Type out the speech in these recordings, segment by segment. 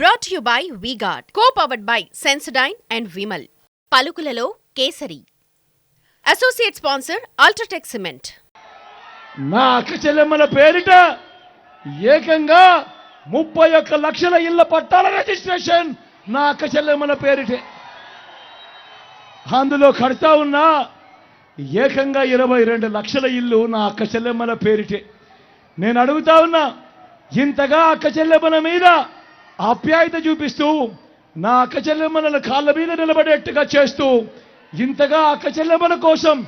Brought you by V Guard co powered by Sensodyne and Vimal పలుకులలో Kesari. Associate sponsor UltraTech cement నా అక్క చెల్లెమ్మల పేరిట ఏకంగా ముప్పై ఒక్క లక్షల ఇళ్ళ పట్టాల రిజిస్ట్రేషన్ నా అక్క చెల్లెమ్మల పేరిటే. అందులో కడతా ఉన్నా ఏకంగా ఇరవై రెండు లక్షల ఇల్లు నా అక్క చెల్లెమ్మల పేరిటే. నేను అడుగుతా ఉన్నా ఇంతగా అక్క చెల్లెమ్మల మీద ఆప్యాయత చూపిస్తూ నా అక్క కాళ్ళ మీద నిలబడేట్టుగా చేస్తూ ఇంతగా అక్క చెల్లెమ్మల కోసం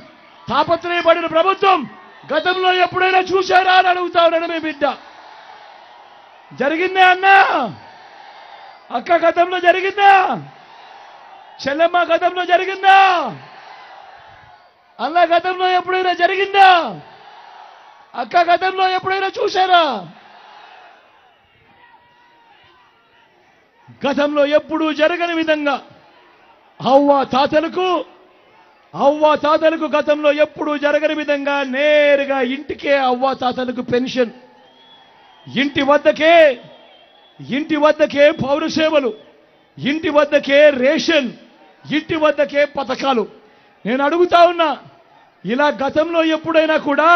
తాపత్రయపడిన ప్రభుత్వం గతంలో ఎప్పుడైనా చూశారా అని అడుగుతా ఉన్నాడు మీ బిడ్డ. జరిగిందే అన్నా? అక్క గతంలో జరిగిందా? చెల్లెమ్మ గతంలో జరిగిందా? అన్న గతంలో ఎప్పుడైనా జరిగిందా? అక్క గతంలో ఎప్పుడైనా చూశారా? గతంలో ఎప్పుడూ జరగని విధంగా అవ్వ తాతలకు అవ్వ తాతలకు గతంలో ఎప్పుడూ జరగని విధంగా నేరుగా ఇంటికే అవ్వ తాతలకు పెన్షన్. ఇంటి వద్దకే ఇంటి వద్దకే పౌరసేవలు ఇంటి వద్దకే రేషన్ ఇంటి వద్దకే పథకాలు. నేను అడుగుతా ఉన్నా ఇలా గతంలో ఎప్పుడైనా కూడా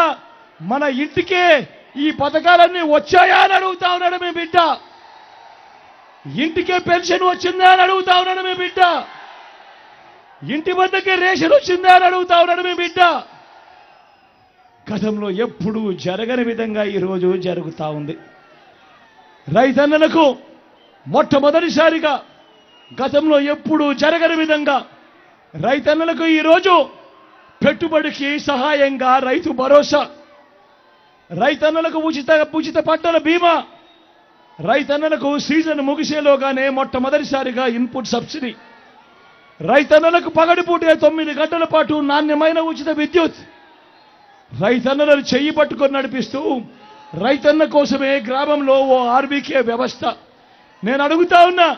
మన ఇంటికే ఈ పథకాలన్నీ వచ్చాయా అని అడుగుతా ఉన్నాడు మీ బిడ్డ. ఇంటికే పెన్షన్ వచ్చిందా అని అడుగుతా ఉన్నాడు మీ బిడ్డ. ఇంటి వద్దకే రేషన్ వచ్చిందా అని అడుగుతా ఉన్నాడు మీ బిడ్డ. గతంలో ఎప్పుడూ జరగని విధంగా ఈరోజు జరుగుతా ఉంది. రైతన్నలకు మొట్టమొదటిసారిగా గతంలో ఎప్పుడూ జరగని విధంగా రైతన్నలకు ఈరోజు పెట్టుబడికి సహాయంగా రైతు భరోసా రైతన్నలకు ఉచిత ఉచిత పంటల బీమా రైతన్నలకు సీజన్ ముగిసేలోగానే మొట్టమొదటిసారిగా ఇన్పుట్ సబ్సిడీ రైతన్నలకు పగడిపూటే తొమ్మిది గంటల పాటు నాణ్యమైన ఉచిత విద్యుత్. రైతన్నలను చెయ్యి పట్టుకొని నడిపిస్తూ రైతన్న కోసమే గ్రామంలో ఓ ఆర్బీకే వ్యవస్థ. నేను అడుగుతా ఉన్నా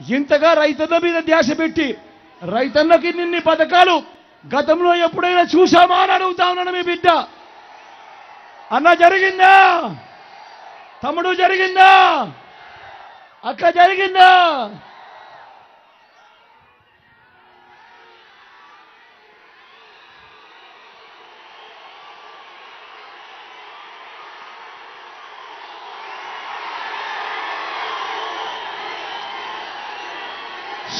ఇంతగా రైతన్న మీద ధ్యాస పెట్టి రైతన్నకి నిన్ని పథకాలు గతంలో ఎప్పుడైనా చూసామా అని అడుగుతా ఉన్నాను మీ బిడ్డ. అన్న జరిగిందా? తమ్ముడు జరిగిందా? అక్క జరిగిందా?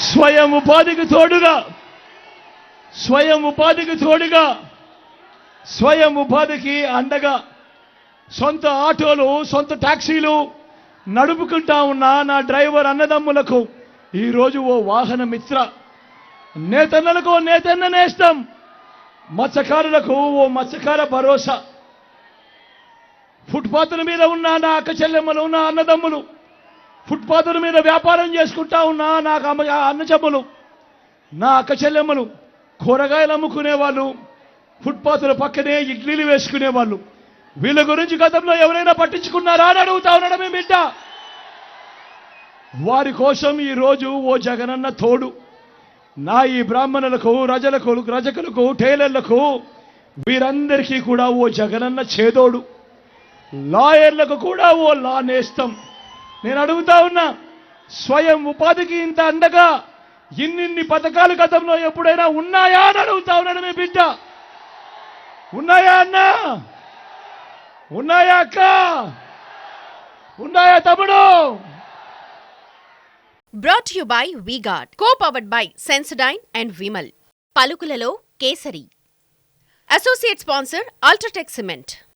స్వయం ఉపాధికి తోడుగా స్వయం ఉపాధికి తోడుగా స్వయం ఉపాధికి అండగా సొంత ఆటోలు సొంత ట్యాక్సీలు నడుపుకుంటా ఉన్న నా డ్రైవర్ అన్నదమ్ములకు ఈరోజు ఓ వాహన మిత్ర నేతన్నలకు ఓ నేతన్న నేస్తం మత్స్యకారులకు ఓ మత్స్యకార భరోసా. ఫుట్పాత్ల మీద ఉన్న నా అక్క చెల్లెమ్మలు నా అన్నదమ్ములు. ఫుట్పాత్ల మీద వ్యాపారం చేసుకుంటా ఉన్న నాకు అమ్మ అన్నచెమ్మలు నా అక్క చెల్లెమ్మలు కూరగాయలు అమ్ముకునేవాళ్ళు. ఫుట్పాత్ల పక్కనే ఇడ్లీలు వేసుకునేవాళ్ళు. వీళ్ళ గురించి గతంలో ఎవరైనా పట్టించుకున్నారా అని అడుగుతా ఉన్నాడు బిడ్డ? వారి కోసం ఈరోజు ఓ జగనన్న తోడు. నా ఈ బ్రాహ్మణులకు రజలకు రజకులకు టైలర్లకు వీరందరికీ కూడా ఓ జగనన్న చేదోడు. లాయర్లకు కూడా ఓ లా నేస్తం. నేను అడుగుతా ఉన్నా స్వయం ఉపాధికి ఇంత అండగా ఇన్నిన్ని పథకాలు గతంలో ఎప్పుడైనా ఉన్నాయా అని అడుగుతా ఉన్నాడు మీ బిడ్డ. ఉన్నాయా అన్నా? ఉన్నాయా అక్క? ఉన్నాయా తమ్ముడు? Brought you by V Guard co powered by Sensodyne and Vimal పలుకులలో Kesari. Associate sponsor UltraTech cement